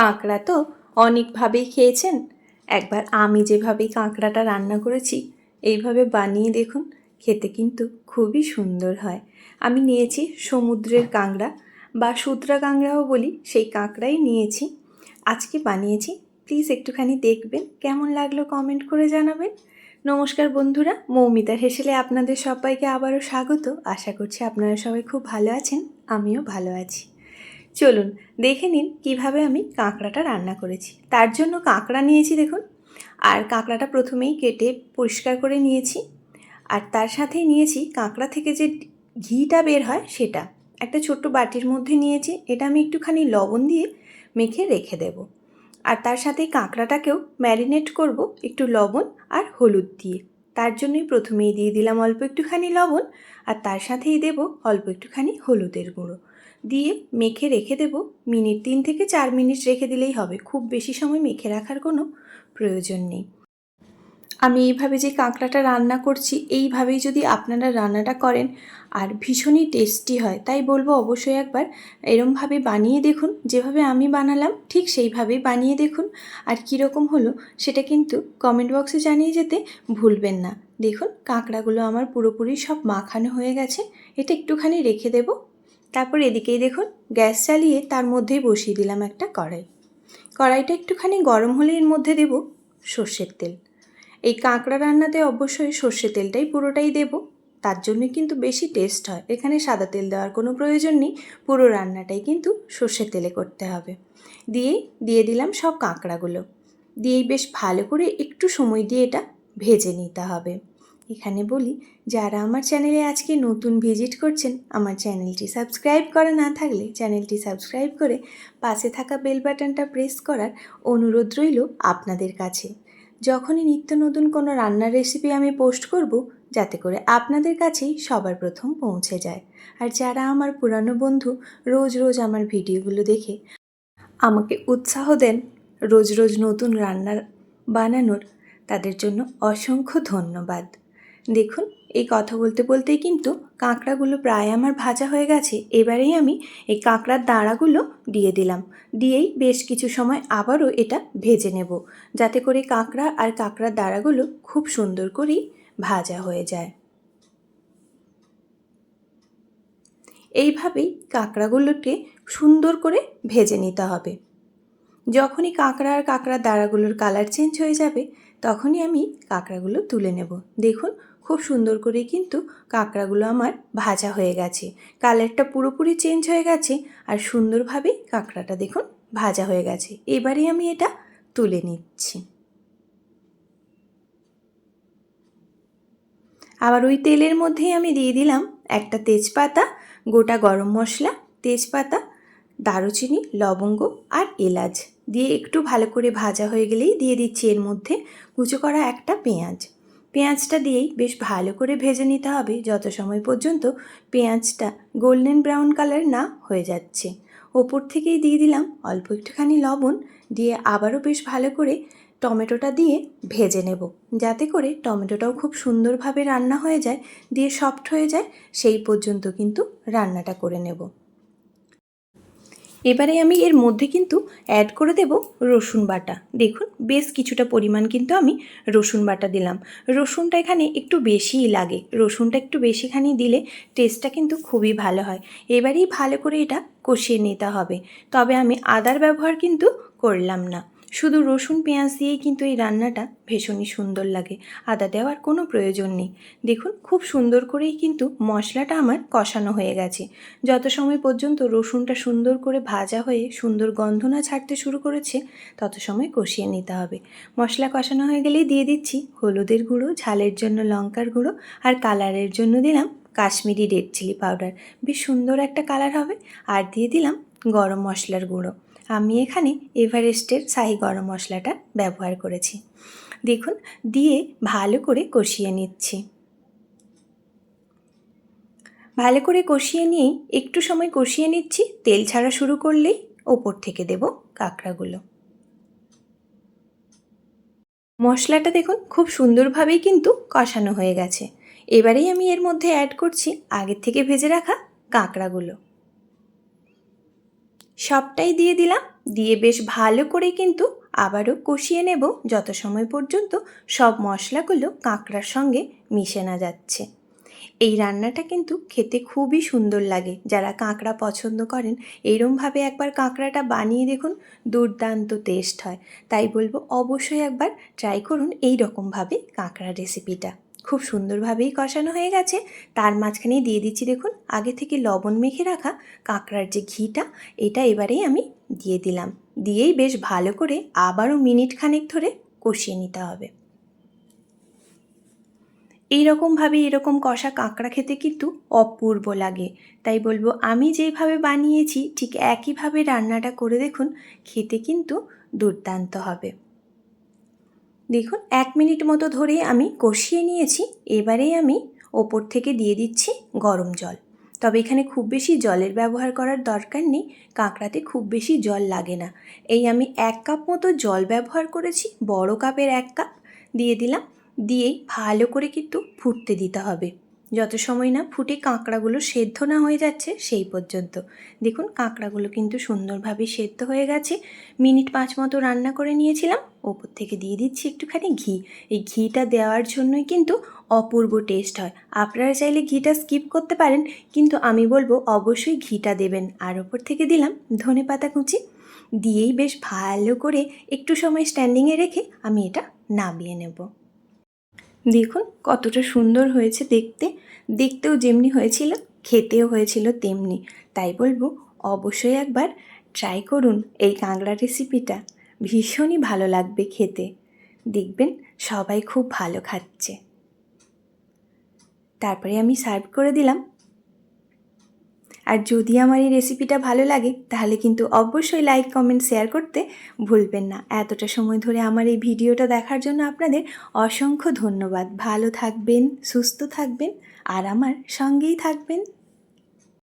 কাঁকড়া তো অনেকভাবেই খেয়েছেন। একবার আমি যেভাবে কাঁকড়াটা রান্না করেছি, এইভাবে বানিয়ে দেখুন, খেতে কিন্তু খুবই সুন্দর হয়। আমি নিয়েছি সমুদ্রের কাঁকড়া বা সুতরা কাঁকড়াও বলি, সেই কাঁকড়াই নিয়েছি। আজকে বানিয়েছি প্লিজ একটুখানি দেখবেন, কেমন লাগল কমেন্ট করে জানাবেন। নমস্কার বন্ধুরা মৌমিতার হেসেলে আপনাদের সবাইকে আবারও স্বাগত। আশা করছি আপনারা সবাই খুব ভালো আছেন, আমিও ভালো আছি। চলুন, দেখে নিন কীভাবে আমি কাঁকড়াটা রান্না করেছি। তার জন্য কাঁকড়া নিয়েছি দেখুন। আর কাঁকড়াটা প্রথমেই কেটে পরিষ্কার করে নিয়েছি। আর তার সাথেই নিয়েছি কাঁকড়া থেকে যে ঘিটা বের হয় সেটা। একটা ছোট্ট বাটির মধ্যে নিয়েছি। এটা আমি একটুখানি লবণ দিয়ে মেখে রেখে দেব। আর তার সাথে কাঁকড়াটাকেও ম্যারিনেট করব একটু লবণ আর হলুদ দিয়ে। তার জন্যই প্রথমেই দিয়ে দিলাম অল্প একটুখানি লবণ। আর তার সাথেই দেব অল্প একটুখানি হলুদের গুঁড়ো। দিয়ে মেখে রেখে দেব। মিনিট তিন থেকে চার মিনিট রেখে দিলেই হবে। খুব বেশি সময় মেখে রাখার কোনো প্রয়োজন নেই। আমি এইভাবে যে কাঁকড়াটা রান্না করছি, এইভাবেই যদি আপনারা রান্নাটা করেন আর ভীষণই টেস্টি হয়, তাই বলব অবশ্যই একবার এরমভাবে বানিয়ে দেখুন। যেভাবে আমি বানালাম, ঠিক সেইভাবেই বানিয়ে দেখুন। আর কীরকম হলো, সেটা কিন্তু কমেন্ট বক্সে জানিয়ে যেতে ভুলবেন না। দেখুন, কাঁকড়াগুলো আমার পুরোপুরি সব মাখানো হয়ে গেছে। এটা একটুখানি রেখে দেব। তারপর এদিকেই দেখুন, গ্যাস চালিয়ে তার মধ্যেই বসিয়ে দিলাম একটা কড়াই। কড়াইটা একটুখানি গরম হলে এর মধ্যে দেব সর্ষের তেল। এই কাঁকড়া রান্নাতে অবশ্যই সর্ষে তেলটাই পুরোটাই দেব। তার জন্য কিন্তু বেশি টেস্ট হয়। এখানে সাদা তেল দেওয়ার কোনো প্রয়োজন নেই। পুরো রান্নাটাই কিন্তু সর্ষের তেলে করতে হবে। দিয়েই দিয়ে দিলাম সব কাঁকড়াগুলো। দিয়েই বেশ ভালো করে একটু সময় দিয়ে এটা ভেজে নিতে হবে। এখানে বলি, যারা আমার চ্যানেলে আজকে নতুন ভিজিট করছেন, আমার চ্যানেলটি সাবস্ক্রাইব করা না থাকলে চ্যানেলটি সাবস্ক্রাইব করে পাশে থাকা বেল বাটনটা প্রেস করার অনুরোধ রইল আপনাদের কাছে। যখনই নিত্য নতুন কোনো রান্নার রেসিপি আমি পোস্ট করব, যাতে করে আপনাদের কাছেই সবার প্রথম পৌঁছে যায়। আর যারা আমার পুরানো বন্ধু রোজ রোজ আমার ভিডিওগুলো দেখে আমাকে উৎসাহ দেন রোজ রোজ নতুন রান্নার বানানোর, তাদের জন্য অসংখ্য ধন্যবাদ। দেখুন, এই কথা বলতে বলতেই কিন্তু কাঁকড়াগুলো প্রায় আমার ভাজা হয়ে গেছে। এবারেই আমি এই কাঁকড়ার দাঁড়াগুলো দিয়ে দিলাম। দিয়েই বেশ কিছু সময় আবারও এটা ভেজে নেব, যাতে করে কাঁকড়া আর কাঁকড়ার দাঁড়াগুলো খুব সুন্দর করেই ভাজা হয়ে যায়। এইভাবেই কাঁকড়াগুলোকে সুন্দর করে ভেজে নিতে হবে। যখনই কাঁকড়া আর কাঁকড়ার দাঁড়াগুলোর কালার চেঞ্জ হয়ে যাবে, তখনই আমি কাঁকড়াগুলো তুলে নেব। দেখুন খুব সুন্দর করে কিন্তু কাঁকড়াগুলো আমার ভাজা হয়ে গেছে। কালারটা পুরোপুরি চেঞ্জ হয়ে গেছে আর সুন্দরভাবে কাঁকড়াটা দেখুন ভাজা হয়ে গেছে। এবারে আমি এটা তুলে নিচ্ছি। আবার ওই তেলের মধ্যেই আমি দিয়ে দিলাম একটা তেজপাতা, গোটা গরম মশলা, তেজপাতা, দারুচিনি, লবঙ্গ আর এলাচ। দিয়ে একটু ভালো করে ভাজা হয়ে গেলেই দিয়ে দিচ্ছি এর মধ্যে কুচো করা একটা পেঁয়াজ। পেঁয়াজটা দিয়েই বেশ ভালো করে ভেজে নিতে হবে যত সময় পর্যন্ত পেঁয়াজটা গোল্ডেন ব্রাউন কালার না হয়ে যাচ্ছে। ওপর থেকেই দিয়ে দিলাম অল্প একটুখানি লবণ, দিয়ে আবারও বেশ ভালো করে টমেটোটা দিয়ে ভেজে নেব। যাতে করে টমেটোটাও খুব সুন্দরভাবে রান্না হয়ে যায়, দিয়ে সফট হয়ে যায়, সেই পর্যন্ত কিন্তু রান্নাটা করে নেব। এবারে আমি এর মধ্যে কিন্তু অ্যাড করে দেব রসুন বাটা। দেখুন, বেশ কিছুটা পরিমাণ কিন্তু আমি রসুন বাটা দিলাম। রসুনটা এখানে একটু বেশিই লাগে। রসুনটা একটু বেশিখানি দিলে টেস্টটা কিন্তু খুবই ভালো হয়। এবারেই ভালো করে এটা কষিয়ে নিতে হবে। তবে আমি আদার ব্যবহার কিন্তু করলাম না। শুধু রসুন, পেঁয়াজ দিয়েই কিন্তু এই রান্নাটা ভীষণই সুন্দর লাগে। আদা দেওয়ার কোনো প্রয়োজন নেই। দেখুন, খুব সুন্দর করেই কিন্তু মশলাটা আমার কষানো হয়ে গেছে। যত সময় পর্যন্ত রসুনটা সুন্দর করে ভাজা হয়ে সুন্দর গন্ধ না ছাড়তে শুরু করেছে, তত সময় কষিয়ে নিতে হবে। মশলা কষানো হয়ে গেলেই দিয়ে দিচ্ছি হলুদের গুঁড়ো, ঝালের জন্য লঙ্কার গুঁড়ো আর কালারের জন্য দিলাম কাশ্মীরি রেড চিলি পাউডার। বেশ সুন্দর একটা কালার হবে। আর দিয়ে দিলাম গরম মশলার গুঁড়ো। আমি এখানে এভারেস্টের শাহি গরম মশলাটা ব্যবহার করেছি। দেখুন, দিয়ে ভালো করে কষিয়ে নিচ্ছি। ভালো করে কষিয়ে নিয়েই একটু সময় কষিয়ে নিচ্ছি। তেল ছাড়া শুরু করলেই ওপর থেকে দেব কাঁকড়াগুলো। মশলাটা দেখুন, খুব সুন্দরভাবেই কিন্তু কষানো হয়ে গেছে। এবারেই আমি এর মধ্যে অ্যাড করছি আগের থেকে ভেজে রাখা কাঁকড়াগুলো। সবটাই দিয়ে দিলাম। দিয়ে বেশ ভালো করে কিন্তু আবারও কষিয়ে নেব। যত সময় পর্যন্ত সব মশলাগুলো কাঁকড়ার সঙ্গে মিশে না যাচ্ছে। এই রান্নাটা কিন্তু খেতে খুবই সুন্দর লাগে। যারা কাঁকড়া পছন্দ করেন এইরমভাবে একবার কাঁকড়াটা বানিয়ে দেখুন, দুর্দান্ত টেস্ট হয়। তাই বলব অবশ্যই একবার ট্রাই করুন এই রকমভাবে কাঁকড়া রেসিপিটা খুব সুন্দরভাবেই কষানো হয়ে গেছে। তার মাঝখানেই দিয়ে দিচ্ছি দেখুন, আগে থেকে লবণ মেখে রাখা কাঁকড়ার যে ঘিটা, এটা এবারেই আমি দিয়ে দিলাম। দিয়েই বেশ ভালো করে আবারও মিনিট খানেক ধরে কষিয়ে নিতে হবে। এইরকমভাবে এরকম কষা কাঁকড়া খেতে কিন্তু অপূর্ব লাগে। তাই বলব, আমি যেইভাবে বানিয়েছি, ঠিক একইভাবে রান্নাটা করে দেখুন, খেতে কিন্তু দুর্দান্ত হবে। দেখুন, এক মিনিট মতো ধরে আমি কষিয়ে নিয়েছি। এবারে আমি ওপর থেকে দিয়ে দিচ্ছি গরম জল। তবে এখানে খুব বেশি জলের ব্যবহার করার দরকার নেই, কাঁকড়াতে খুব বেশি জল লাগে না। এই আমি এক কাপ মতো জল ব্যবহার করেছি, বড় কাপের এক কাপ। দিয়ে দিলাম, দিয়েই ভালো করে কিন্তু ফুটতে দিতে হবে। যত সময় না ফুটে কাঁকড়াগুলো সেদ্ধ না হয়ে যাচ্ছে, সেই পর্যন্ত। দেখুন, কাঁকড়াগুলো কিন্তু সুন্দরভাবে সেদ্ধ হয়ে গেছে। মিনিট পাঁচ মতো রান্না করে নিয়েছিলাম। ওপর থেকে দিয়ে দিচ্ছি একটুখানি ঘি। এই ঘিটা দেওয়ার জন্যই কিন্তু অপূর্ব টেস্ট হয়। আপনারা চাইলে ঘিটা স্কিপ করতে পারেন, কিন্তু আমি বলব অবশ্যই ঘিটা দেবেন। আর ওপর থেকে দিলাম ধনে পাতা কুচি। দিয়েই বেশ ভালো করে একটু সময় স্ট্যান্ডিংয়ে রেখে আমি এটা নামিয়ে নেব। দেখুন, কতটা সুন্দর হয়েছে দেখতে। দেখতেও যেমনি হয়েছিল, খেতেও হয়েছিল তেমনি। তাই বলব, অবশ্যই একবার ট্রাই করুন এই কাঁকড়া রেসিপিটা ভীষণই ভালো লাগবে খেতে। দেখবেন, সবাই খুব ভালো খাচ্ছে। তারপরে আমি সার্ভ করে দিলাম আর যদি আমার এই রেসিপিটা ভালো লাগে, তাহলে কিন্তু অবশ্যই লাইক কমেন্ট শেয়ার করতে ভুলবেন না। এতটা সময় ধরে আমার এই ভিডিওটা দেখার জন্য আপনাদের অসংখ্য ধন্যবাদ। ভালো থাকবেন, সুস্থ থাকবেন, আর আমার সঙ্গেই থাকবেন।